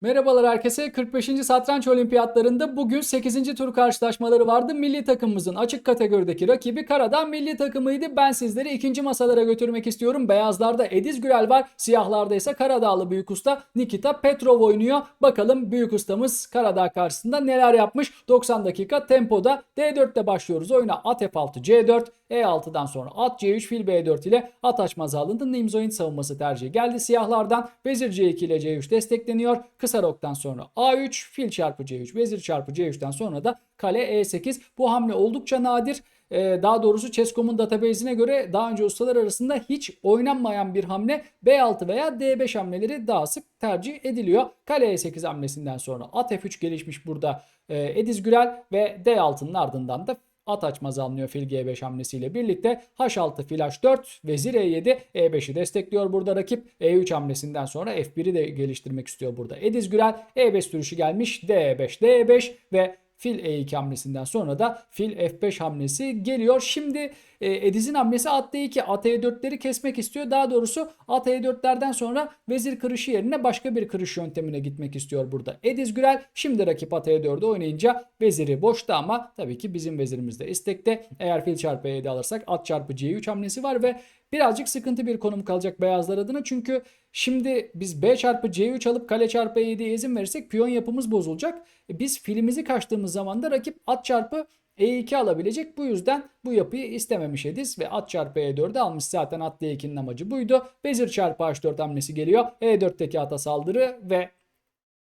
Merhabalar herkese. 45. Satranç Olimpiyatlarında bugün 8. tur karşılaşmaları vardı. Milli takımımızın açık kategorideki rakibi Karadağ milli takımıydı. Ben sizleri ikinci masalara götürmek istiyorum. Beyazlarda Ediz Gürel var. Siyahlarda ise Karadağlı büyük usta Nikita Petrov oynuyor. Bakalım büyük ustamız Karadağ karşısında neler yapmış. 90 dakika tempoda D4'te başlıyoruz oyuna. At F6 C4 E6'dan sonra at C3 fil B4 ile at açmaz alındı. Nimzo'nun savunması tercihi geldi siyahlardan. Vezir C2 ile C3 destekleniyor. Kısa roktan sonra A3 fil çarpı C3 vezir çarpı C3'ten sonra da kale E8. Bu hamle oldukça nadir. Ee, daha doğrusu Chess.com'un database'ine göre daha önce ustalar arasında hiç oynanmayan bir hamle B6 veya D5 hamleleri daha sık tercih ediliyor. Kale E8 hamlesinden sonra at F3 gelişmiş burada e, Ediz Gürel ve D6'nın ardından da at açmaz alınıyor fil G5 hamlesiyle birlikte. H6 fil H4 vezir E7 E5'i destekliyor burada rakip. E3 hamlesinden sonra F1'i de geliştirmek istiyor burada. Ediz Gürel E5 sürüşü gelmiş D5 D5 ve fil E2 hamlesinden sonra da fil F5 hamlesi geliyor. Şimdi e, Ediz'in hamlesi at D2 at E4'leri kesmek istiyor. Daha doğrusu at E4'lerden sonra vezir kırışı yerine başka bir kırış yöntemine gitmek istiyor burada. Ediz Gürel şimdi rakip at E4'ü oynayınca veziri boşta ama tabii ki bizim vezirimiz de istekte. Eğer fil çarpı E7 alırsak at çarpı C3 hamlesi var ve birazcık sıkıntı bir konum kalacak beyazlar adına. Çünkü şimdi biz B çarpı C3 alıp kale çarpı E7'ye izin verirsek piyon yapımız bozulacak. E, Biz filimizi kaçtığımız zaman da rakip at çarpı E2 alabilecek. Bu yüzden bu yapıyı istememiş Ediz ve at çarpı E4'ü almış. Zaten at D2'nin amacı buydu. Vezir çarpı H4 hamlesi geliyor. E4'teki ata saldırı ve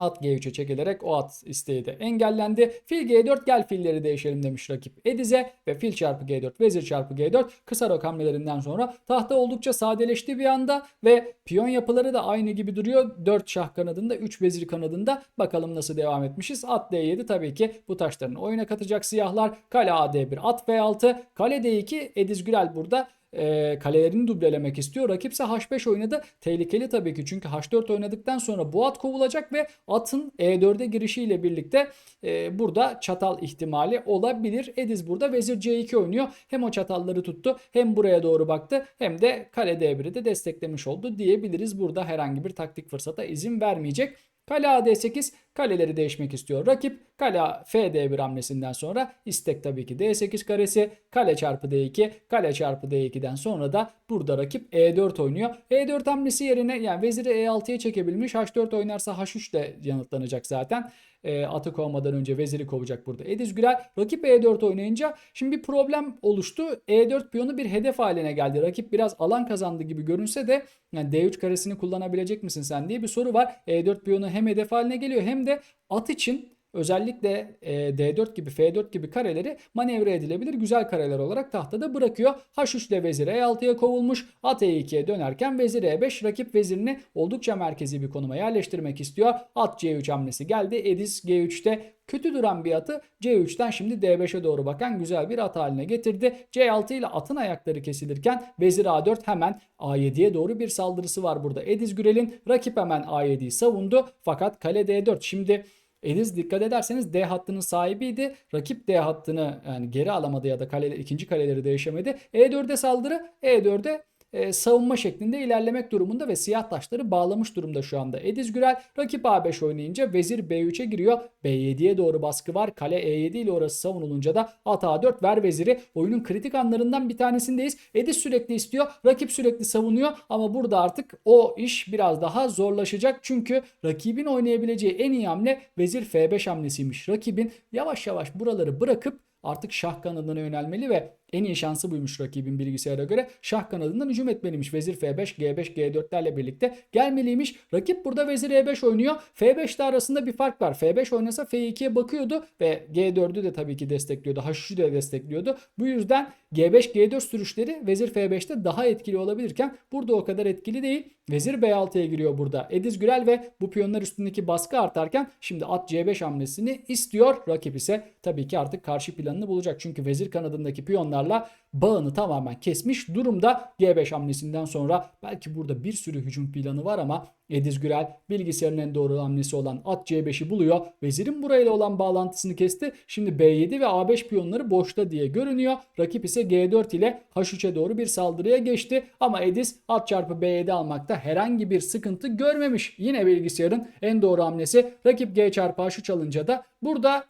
At G3'e çekilerek o at isteği de engellendi. Fil G4 gel filleri değişelim demiş rakip Ediz'e ve fil çarpı G4 vezir çarpı G4 kısa rok hamlelerinden sonra tahta oldukça sadeleşti bir anda ve piyon yapıları da aynı gibi duruyor. 4 şah kanadında 3 vezir kanadında bakalım nasıl devam etmişiz. At D7 tabii ki bu taşların oyuna katacak siyahlar. Kale AD1 at F6 kale D2 Ediz Gürel burada e, kalelerini dublelemek istiyor. Rakipse H5 oynadı. Tehlikeli tabii ki çünkü H4 oynadıktan sonra bu at kovulacak ve atın E4'e girişiyle birlikte e, burada çatal ihtimali olabilir. Ediz burada vezir C2 oynuyor. Hem o çatalları tuttu hem buraya doğru baktı hem de kale D1'i de desteklemiş oldu diyebiliriz. Burada herhangi bir taktik fırsata izin vermeyecek. Kale AD8 kaleleri değişmek istiyor. Rakip kale FD1 hamlesinden sonra istek tabii ki D8 karesi. Kale çarpı D2 kale çarpı D2'den sonra da burada rakip E4 oynuyor. E4 hamlesi yerine yani veziri E6'ya çekebilmiş. H4 oynarsa H3 de yanıtlanacak zaten. E, atı kovmadan önce veziri kovacak burada. Ediz Gürel rakip E4 oynayınca şimdi bir problem oluştu. E4 piyonu bir hedef haline geldi. Rakip biraz alan kazandı gibi görünse de yani D3 karesini kullanabilecek misin sen diye bir soru var. E4 piyonu hem hedef haline geliyor hem de at için özellikle e, D4 gibi F4 gibi kareleri manevra edilebilir güzel kareler olarak tahtada bırakıyor. H3 ile vezir E6'ya kovulmuş. At E2'ye dönerken vezir E5 rakip vezirini oldukça merkezi bir konuma yerleştirmek istiyor. At C3 hamlesi geldi. Edis G3'te kötü duran bir atı C3'ten şimdi D5'e doğru bakan güzel bir at haline getirdi. C6 ile atın ayakları kesilirken vezir A4 hemen A7'ye doğru bir saldırısı var burada. Ediz Gürel'in rakip hemen A7'yi savundu fakat kale D4 şimdi Ediz dikkat ederseniz D hattının sahibiydi. Rakip D hattını yani geri alamadı ya da kale, ikinci kaleleri değişemedi. E4'e saldırı, E4'e e, savunma şeklinde ilerlemek durumunda ve siyah taşları bağlamış durumda şu anda. Ediz Gürel rakip A5 oynayınca vezir B3'e giriyor. B7'ye doğru baskı var. Kale E7 ile orası savunulunca da at A4 ver veziri. Oyunun kritik anlarından bir tanesindeyiz. Ediz sürekli istiyor. Rakip sürekli savunuyor ama burada artık o iş biraz daha zorlaşacak. Çünkü rakibin oynayabileceği en iyi hamle vezir F5 hamlesiymiş. Rakibin yavaş yavaş buraları bırakıp artık şah kanadına yönelmeli ve en iyi şansı buymuş rakibin bilgisayara göre. Şah kanadından hücum etmeliymiş. Vezir F5, G5, G4'lerle birlikte gelmeliymiş. Rakip burada vezir E5 oynuyor. F5'te arasında bir fark var. F5 oynasa F2'ye bakıyordu ve G4'ü de tabii ki destekliyordu. H3'ü de destekliyordu. Bu yüzden G5, G4 sürüşleri vezir F5'te daha etkili olabilirken burada o kadar etkili değil. Vezir B6'ya giriyor burada. Ediz Gürel ve bu piyonlar üstündeki baskı artarken şimdi at C5 hamlesini istiyor. Rakip ise tabii ki artık karşı planını bulacak. Çünkü vezir kanadındaki piyonlarla bağını tamamen kesmiş durumda. G5 hamlesinden sonra belki burada bir sürü hücum planı var ama Ediz Gürel bilgisayarın en doğru hamlesi olan at C5'i buluyor. Vezirin burayla olan bağlantısını kesti. Şimdi B7 ve A5 piyonları boşta diye görünüyor. Rakip ise G4 ile H3'e doğru bir saldırıya geçti. Ama Ediz at çarpı B7 almakta herhangi bir sıkıntı görmemiş. Yine bilgisayarın en doğru hamlesi rakip G çarpı H3 alınca da burada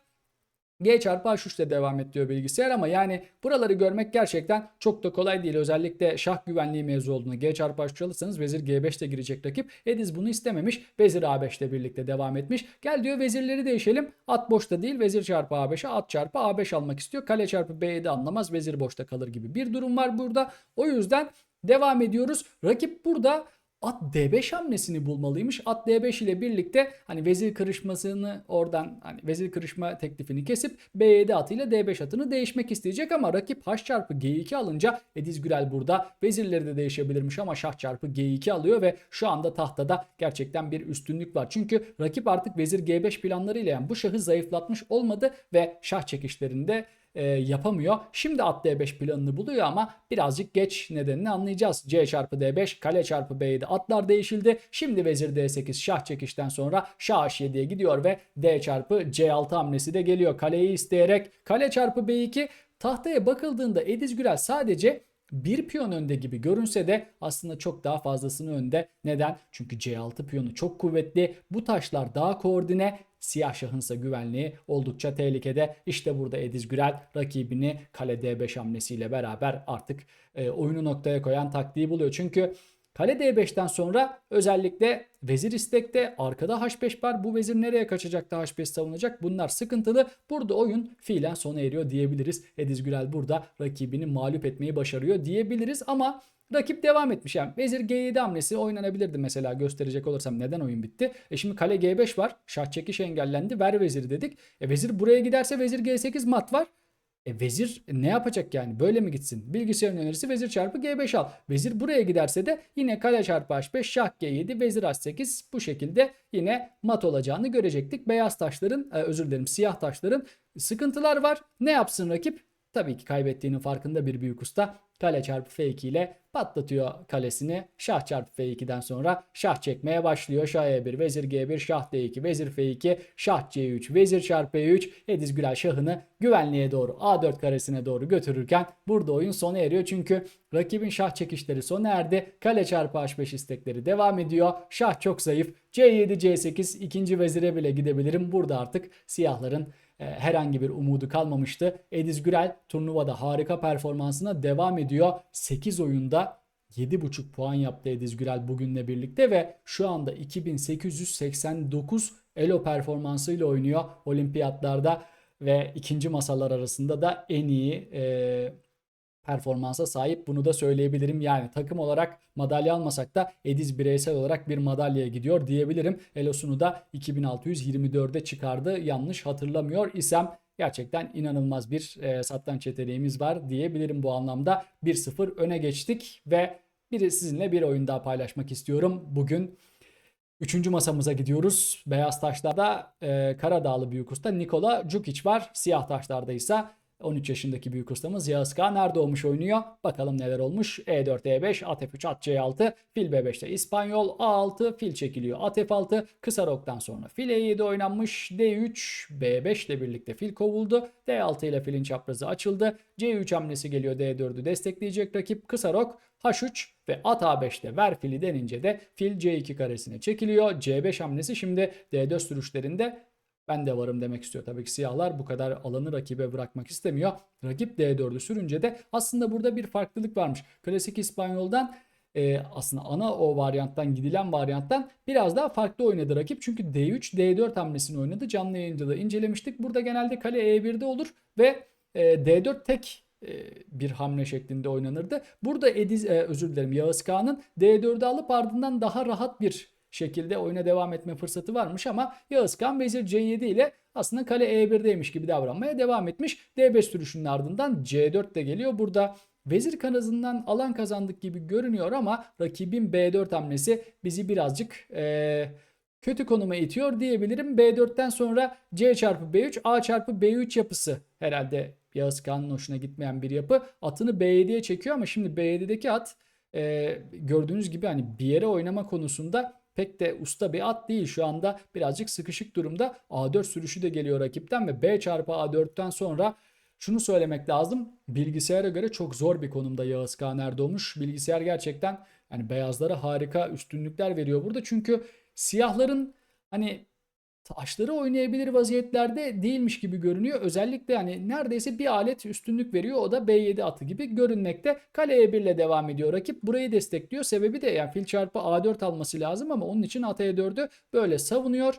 G çarpı H3 ile devam et diyor bilgisayar ama yani buraları görmek gerçekten çok da kolay değil. Özellikle şah güvenliği mevzu olduğunda G çarpı H3 alırsanız vezir G5 de girecek rakip. Ediz bunu istememiş. Vezir A5 ile birlikte devam etmiş. Gel diyor vezirleri değişelim. At boşta değil vezir çarpı A5'e at çarpı A5 almak istiyor. Kale çarpı B7 anlamaz vezir boşta kalır gibi bir durum var burada. O yüzden devam ediyoruz. Rakip burada at D5 hamlesini bulmalıymış. At D5 ile birlikte hani vezir kırışmasını oradan hani vezir kırışma teklifini kesip B7 atıyla D5 atını değişmek isteyecek ama rakip H çarpı G2 alınca Ediz Gürel burada vezirleri de değişebilirmiş ama şah çarpı G2 alıyor ve şu anda tahtada gerçekten bir üstünlük var. Çünkü rakip artık vezir G5 planlarıyla yani bu şahı zayıflatmış olmadı ve şah çekişlerinde e, yapamıyor. Şimdi at D5 planını buluyor ama birazcık geç nedenini anlayacağız. C çarpı D5, kale çarpı B7 atlar değişildi. Şimdi vezir D8 şah çekişten sonra şah H7'ye gidiyor ve D çarpı C6 hamlesi de geliyor. Kaleyi isteyerek kale çarpı B2 tahtaya bakıldığında Ediz Gürel sadece bir piyon önde gibi görünse de aslında çok daha fazlasını önde. Neden? Çünkü C6 piyonu çok kuvvetli. Bu taşlar daha koordine. Siyah şahınsa güvenliği oldukça tehlikede. İşte burada Ediz Gürel rakibini kale D5 hamlesiyle beraber artık e, oyunu noktaya koyan taktiği buluyor. Çünkü Kale D5'ten sonra özellikle vezir istekte arkada H5 var. Bu vezir nereye kaçacak da H5 savunacak? Bunlar sıkıntılı. Burada oyun fiilen sona eriyor diyebiliriz. Ediz Gürel burada rakibini mağlup etmeyi başarıyor diyebiliriz ama Rakip devam etmiş yani vezir G7 hamlesi oynanabilirdi mesela gösterecek olursam neden oyun bitti. E şimdi kale G5 var şah çekiş engellendi ver veziri dedik. E vezir buraya giderse vezir G8 mat var. E vezir ne yapacak yani? Böyle mi gitsin? Bilgisayarın önerisi vezir çarpı G5 al. Vezir buraya giderse de yine kale çarpı H5, şah G7, vezir H8 bu şekilde yine mat olacağını görecektik. Beyaz taşların, e, özür dilerim siyah taşların sıkıntılar var. Ne yapsın rakip? Tabii ki kaybettiğinin farkında bir büyük usta. Kale çarpı F2 ile patlatıyor kalesini. Şah çarpı F2'den sonra şah çekmeye başlıyor. Şah E1, vezir G1, şah D2, vezir F2, şah C3, vezir çarpı E3. Ediz Gürel şahını güvenliğe doğru A4 karesine doğru götürürken burada oyun sona eriyor. Çünkü rakibin şah çekişleri sona erdi. Kale çarpı H5 istekleri devam ediyor. Şah çok zayıf. C7, C8 ikinci vezire bile gidebilirim. Burada artık siyahların herhangi bir umudu kalmamıştı. Ediz Gürel turnuvada harika performansına devam ediyor. 8 oyunda 7,5 puan yaptı Ediz Gürel bugünle birlikte ve şu anda 2889 elo performansıyla oynuyor olimpiyatlarda ve ikinci masalar arasında da en iyi e, performansa sahip bunu da söyleyebilirim. Yani takım olarak madalya almasak da Ediz bireysel olarak bir madalyaya gidiyor diyebilirim. Elosunu da 2624'e çıkardı yanlış hatırlamıyor isem gerçekten inanılmaz bir e, satranç yeteneğimiz var diyebilirim bu anlamda. 1-0 öne geçtik ve bir sizinle bir oyun daha paylaşmak istiyorum. Bugün Üçüncü masamıza gidiyoruz. Beyaz taşlarda e, Karadağlı büyük usta Nikola Djukic var. Siyah taşlarda ise 13 yaşındaki büyük ustamız Yağız K. Nerede olmuş oynuyor? Bakalım neler olmuş. E4, E5, at F3, at C6, fil B5'te İspanyol, A6, fil çekiliyor. At F6, kısa roktan sonra fil E7 oynanmış. D3, B5 ile birlikte fil kovuldu. D6 ile filin çaprazı açıldı. C3 hamlesi geliyor D4'ü destekleyecek rakip. Kısa rok, H3 ve at A5'te ver fili denince de fil C2 karesine çekiliyor. C5 hamlesi şimdi D4 sürüşlerinde ben de varım demek istiyor. Tabii ki siyahlar bu kadar alanı rakibe bırakmak istemiyor. Rakip D4'ü sürünce de aslında burada bir farklılık varmış. Klasik İspanyol'dan e, aslında ana o varyanttan gidilen varyanttan biraz daha farklı oynadı rakip. Çünkü D3, D4 hamlesini oynadı. Canlı yayında da incelemiştik. Burada genelde kale E1'de olur ve e, D4 tek e, bir hamle şeklinde oynanırdı. Burada Ediz, e, özür dilerim Yağız Kağan'ın D4'ü alıp ardından daha rahat bir şekilde oyuna devam etme fırsatı varmış ama Yağız Kağan vezir C7 ile aslında kale E1'deymiş gibi davranmaya devam etmiş. D5 sürüşünün ardından C4 de geliyor. Burada vezir kanadından alan kazandık gibi görünüyor ama rakibin B4 hamlesi bizi birazcık ee, kötü konuma itiyor diyebilirim. B4'ten sonra C çarpı B3, A çarpı B3 yapısı herhalde Yağız Kağan'ın hoşuna gitmeyen bir yapı. Atını B7'ye çekiyor ama şimdi B7'deki at e, gördüğünüz gibi hani bir yere oynama konusunda pek de usta bir at değil. Şu anda birazcık sıkışık durumda. A4 sürüşü de geliyor rakipten ve B çarpı A4'ten sonra şunu söylemek lazım. Bilgisayara göre çok zor bir konumda Yağız Kağan Erdoğmuş. Bilgisayar gerçekten hani beyazlara harika üstünlükler veriyor burada. Çünkü siyahların hani taşları oynayabilir vaziyetlerde değilmiş gibi görünüyor. Özellikle yani neredeyse bir alet üstünlük veriyor. O da B7 atı gibi görünmekte. Kale E1 ile devam ediyor. Rakip burayı destekliyor. Sebebi de yani fil çarpı A4 alması lazım ama onun için at E4'ü böyle savunuyor.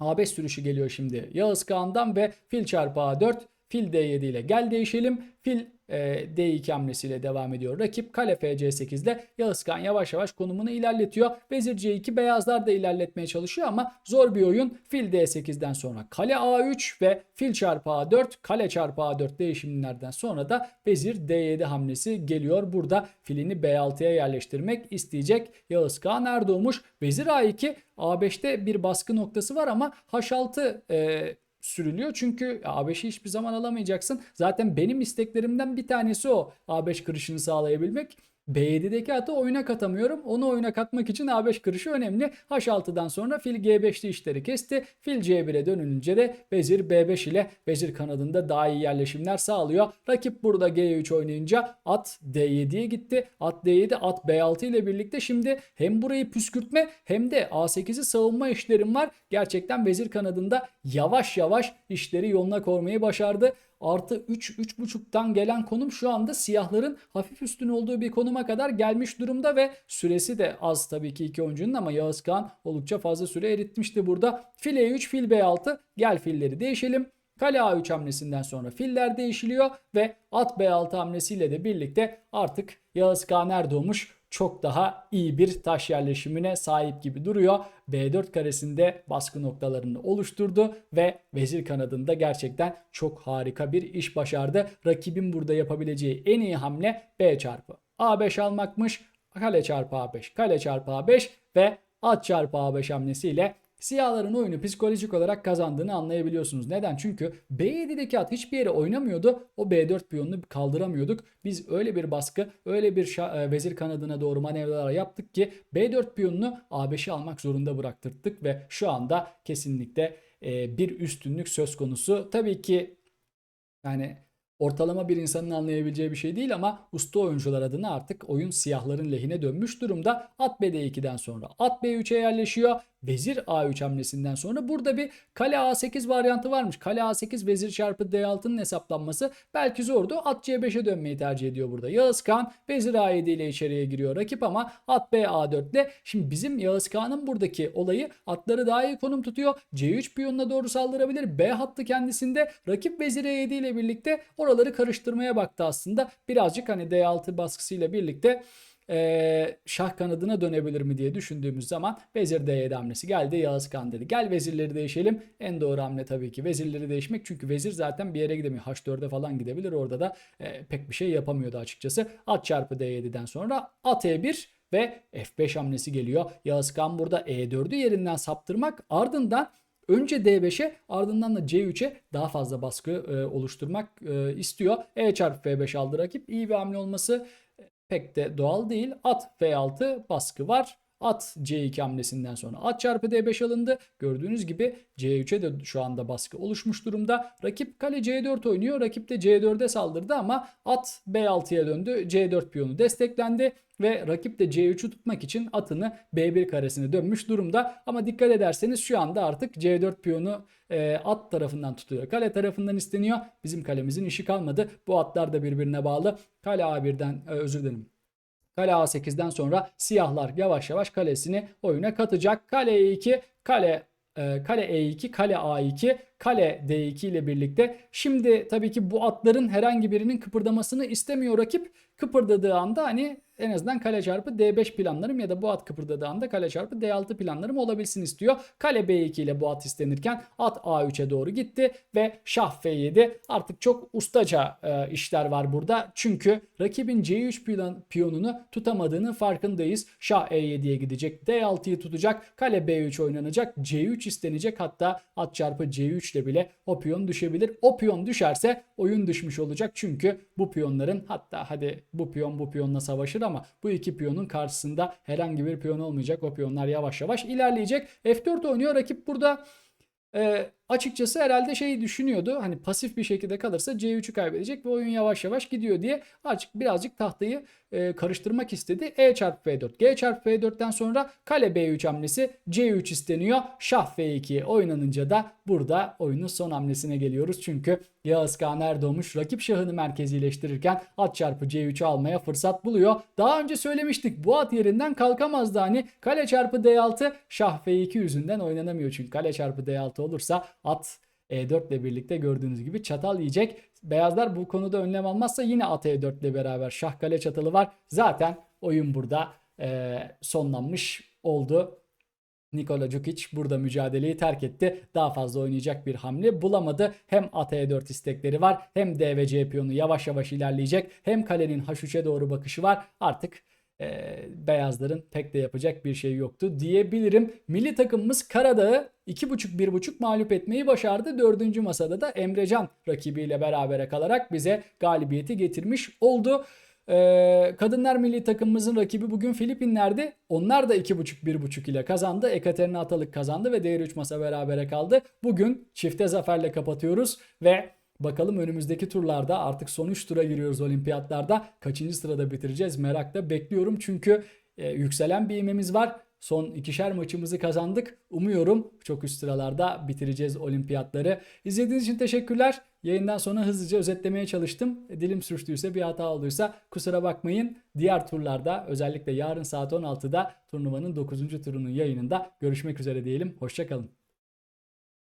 A5 sürüşü geliyor şimdi Yağız Kağan'dan ve fil çarpı A4 fil D7 ile gel değişelim. Fil e, D2 hamlesiyle devam ediyor. Rakip kale FC8 ile Yağız Kağan yavaş yavaş konumunu ilerletiyor. Vezir C2 beyazlar da ilerletmeye çalışıyor ama zor bir oyun. Fil D8'den sonra kale A3 ve fil çarpı A4 kale çarpı A4 değişimlerden sonra da vezir D7 hamlesi geliyor. Burada filini B6'ya yerleştirmek isteyecek Yağız Kağan Erdoğmuş. Vezir A2 A5'te bir baskı noktası var ama H6 e, sürülüyor. Çünkü A5'i hiçbir zaman alamayacaksın. Zaten benim isteklerimden bir tanesi o. A5 kırışını sağlayabilmek. B7'deki atı oyuna katamıyorum. Onu oyuna katmak için A5 kırışı önemli. H6'dan sonra fil G5'li işleri kesti. Fil C1'e dönünce de vezir B5 ile vezir kanadında daha iyi yerleşimler sağlıyor. Rakip burada G3 oynayınca at D7'ye gitti. At D7 at B6 ile birlikte şimdi hem burayı püskürtme hem de A8'i savunma işlerim var. Gerçekten vezir kanadında yavaş yavaş işleri yoluna koymayı başardı artı 3 3.5'tan gelen konum şu anda siyahların hafif üstün olduğu bir konuma kadar gelmiş durumda ve süresi de az tabii ki iki oyuncunun ama Yağız Kağan oldukça fazla süre eritmişti burada. Fil E3 fil B6 gel filleri değişelim. Kale A3 hamlesinden sonra filler değişiliyor ve at B6 hamlesiyle de birlikte artık Yağız Kağan Erdoğmuş çok daha iyi bir taş yerleşimine sahip gibi duruyor. B4 karesinde baskı noktalarını oluşturdu ve vezir kanadında gerçekten çok harika bir iş başardı. Rakibin burada yapabileceği en iyi hamle B çarpı A5 almakmış. Kale çarpı A5, kale çarpı A5 ve at çarpı A5 hamlesiyle Siyahların oyunu psikolojik olarak kazandığını anlayabiliyorsunuz. Neden? Çünkü B7'deki at hiçbir yere oynamıyordu. O B4 piyonunu kaldıramıyorduk. Biz öyle bir baskı, öyle bir şa- vezir kanadına doğru manevralar yaptık ki B4 piyonunu A5'i almak zorunda bıraktırdık ve şu anda kesinlikle e, bir üstünlük söz konusu. Tabii ki yani ortalama bir insanın anlayabileceği bir şey değil ama usta oyuncular adına artık oyun siyahların lehine dönmüş durumda. At B2'den sonra at B3'e yerleşiyor. Vezir A3 hamlesinden sonra burada bir kale A8 varyantı varmış. Kale A8 vezir çarpı D6'nın hesaplanması belki zordu. At C5'e dönmeyi tercih ediyor burada. Yağız Kağan vezir A7 ile içeriye giriyor rakip ama at B A4 ile. Şimdi bizim Yağız Kağan'ın buradaki olayı atları daha iyi konum tutuyor. C3 piyonuna doğru saldırabilir. B hattı kendisinde rakip vezir E7 ile birlikte oraları karıştırmaya baktı aslında. Birazcık hani D6 baskısıyla birlikte şah kanadına dönebilir mi diye düşündüğümüz zaman vezir D7 hamlesi geldi. Yağız Kağan dedi. Gel vezirleri değişelim. En doğru hamle tabii ki vezirleri değişmek. Çünkü vezir zaten bir yere gidemiyor. H4'e falan gidebilir. Orada da e, pek bir şey yapamıyordu açıkçası. At çarpı D7'den sonra at E1 ve F5 hamlesi geliyor. Yağız Kağan burada E4'ü yerinden saptırmak ardından Önce D5'e ardından da C3'e daha fazla baskı e, oluşturmak e, istiyor. E çarpı F5 aldı rakip. İyi bir hamle olması pek de doğal değil. At F6 baskı var. At C2 hamlesinden sonra at çarpı D5 alındı. Gördüğünüz gibi C3'e de şu anda baskı oluşmuş durumda. Rakip kale C4 oynuyor. Rakip de C4'e saldırdı ama at B6'ya döndü. C4 piyonu desteklendi ve rakip de C3'ü tutmak için atını B1 karesine dönmüş durumda. Ama dikkat ederseniz şu anda artık C4 piyonu e, at tarafından tutuyor. Kale tarafından isteniyor. Bizim kalemizin işi kalmadı. Bu atlar da birbirine bağlı. Kale A1'den e, özür dilerim. Kale A8'den sonra siyahlar yavaş yavaş kalesini oyuna katacak. Kale E2, kale e, kale E2, kale A2, kale D2 ile birlikte. Şimdi tabii ki bu atların herhangi birinin kıpırdamasını istemiyor rakip. Kıpırdadığı anda hani en azından kale çarpı D5 planlarım ya da bu at kıpırdadığı anda kale çarpı D6 planlarım olabilsin istiyor. Kale B2 ile bu at istenirken at A3'e doğru gitti ve şah F7 artık çok ustaca e, işler var burada. Çünkü rakibin C3 plan, piyonunu tutamadığının farkındayız. Şah E7'ye gidecek. D6'yı tutacak. Kale B3 oynanacak. C3 istenecek. Hatta at çarpı C3 3'te bile o piyon düşebilir. O piyon düşerse oyun düşmüş olacak. Çünkü bu piyonların hatta hadi bu piyon bu piyonla savaşır ama bu iki piyonun karşısında herhangi bir piyon olmayacak. O piyonlar yavaş yavaş ilerleyecek. F4 oynuyor. Rakip burada e, açıkçası herhalde şeyi düşünüyordu. Hani pasif bir şekilde kalırsa C3'ü kaybedecek ve oyun yavaş yavaş gidiyor diye açık birazcık tahtayı e, karıştırmak istedi. E çarpı F4. G çarpı F4'ten sonra kale B3 hamlesi C3 isteniyor. Şah F2 oynanınca da burada oyunun son hamlesine geliyoruz. Çünkü Yağız Kağan Erdoğmuş rakip şahını merkezileştirirken at çarpı C3'ü almaya fırsat buluyor. Daha önce söylemiştik bu at yerinden kalkamazdı hani kale çarpı D6 şah F2 yüzünden oynanamıyor. Çünkü kale çarpı D6 olursa at E4 ile birlikte gördüğünüz gibi çatal yiyecek. Beyazlar bu konuda önlem almazsa yine at E4 ile beraber şah kale çatalı var. Zaten oyun burada e, sonlanmış oldu. Nikola Djukic burada mücadeleyi terk etti. Daha fazla oynayacak bir hamle bulamadı. Hem at E4 istekleri var hem D ve C piyonu yavaş yavaş ilerleyecek. Hem kalenin H3'e doğru bakışı var. Artık e, beyazların pek de yapacak bir şey yoktu diyebilirim. Milli takımımız Karadağ'ı 2.5-1.5 mağlup etmeyi başardı. Dördüncü masada da Emrecan rakibiyle berabere kalarak bize galibiyeti getirmiş oldu. Ee, kadınlar milli takımımızın rakibi bugün Filipinler'di. Onlar da 2.5-1.5 ile kazandı. Ekaterina Atalık kazandı ve DR3 masa berabere kaldı. Bugün çifte zaferle kapatıyoruz ve Bakalım önümüzdeki turlarda artık son 3 tura giriyoruz olimpiyatlarda. Kaçıncı sırada bitireceğiz merakla bekliyorum. Çünkü e, yükselen bir imemiz var. Son ikişer maçımızı kazandık. Umuyorum çok üst sıralarda bitireceğiz olimpiyatları. İzlediğiniz için teşekkürler. Yayından sonra hızlıca özetlemeye çalıştım. Dilim sürçtüyse bir hata olduysa kusura bakmayın. Diğer turlarda özellikle yarın saat 16'da turnuvanın 9. turunun yayınında görüşmek üzere diyelim. Hoşçakalın.